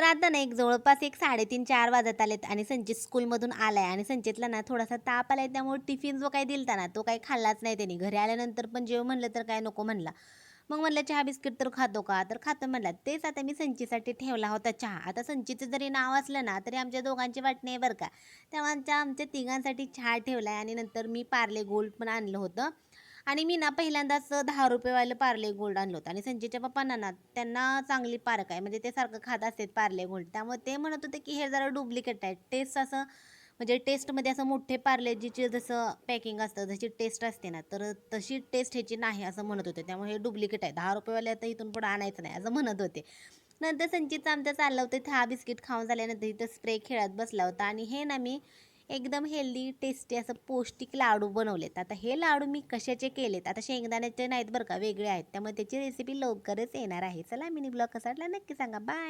तर आता ना एक जवळपास एक साडेतीन चार वाजत आलेत आणि संचित स्कूलमधून आलाय आणि संचितला ना थोडासा ताप आलाय त्यामुळे टिफिन जो काही दिलता ना तो काही खाल्लाच नाही त्यांनी. घरी आल्यानंतर पण जेव म्हणलं तर काय नको म्हणला. मग म्हणलं चहा बिस्किट तर खातो का? तर खातो म्हणला. तेच आता मी संचीसाठी ठेवला होता चहा. आता संचीचं जरी नाव असलं ना तरी आमच्या दोघांची वाट नाही बरं का. तेव्हा आमच्या आमच्या तिघांसाठी चहा ठेवला आहे आणि नंतर मी पार्ले गोल्ड पण आणलं होतं. आणि मी ना पहिल्यांदाच दहा रुपयेवालं पार्ले गोल्ड आणलं होतं. आणि संजयच्या पप्पांना ना त्यांना चांगली पारक आहे. म्हणजे ते सारखं खात असतात पार्ले गोल्ड. त्यामुळे ते म्हणत होते की हे जरा डुप्लिकेट आहे. टेस्ट असं म्हणजे टेस्टमध्ये असं मोठे पार्लेजीचे जसं पॅकिंग असतं जशी टेस्ट असते ना तर तशी टेस्ट ह्याची नाही असं म्हणत होते. त्यामुळे हे डुप्लिकेट आहे. दहा रुपयेवाले आता इथून पुढं आणायचं नाही असं म्हणत होते. नंतर संचितचं आमचं चाललं होतं. हा बिस्किट खाऊन झाल्यानंतर इथं स्प्रे खेळत बसला होता. आणि हे ना मी एकदम हेल्दी टेस्टी असं पौष्टिक लाडू बनवलेत. आता हे लाडू मी कशाचे केलेत? आता शेंगदाण्याचे नाहीत बरं का वेगळे आहेत. त्यामुळे त्याची रेसिपी लवकरच येणार आहे. चला मिनी ब्लॉग कसा वाटला नक्की सांगा. बाय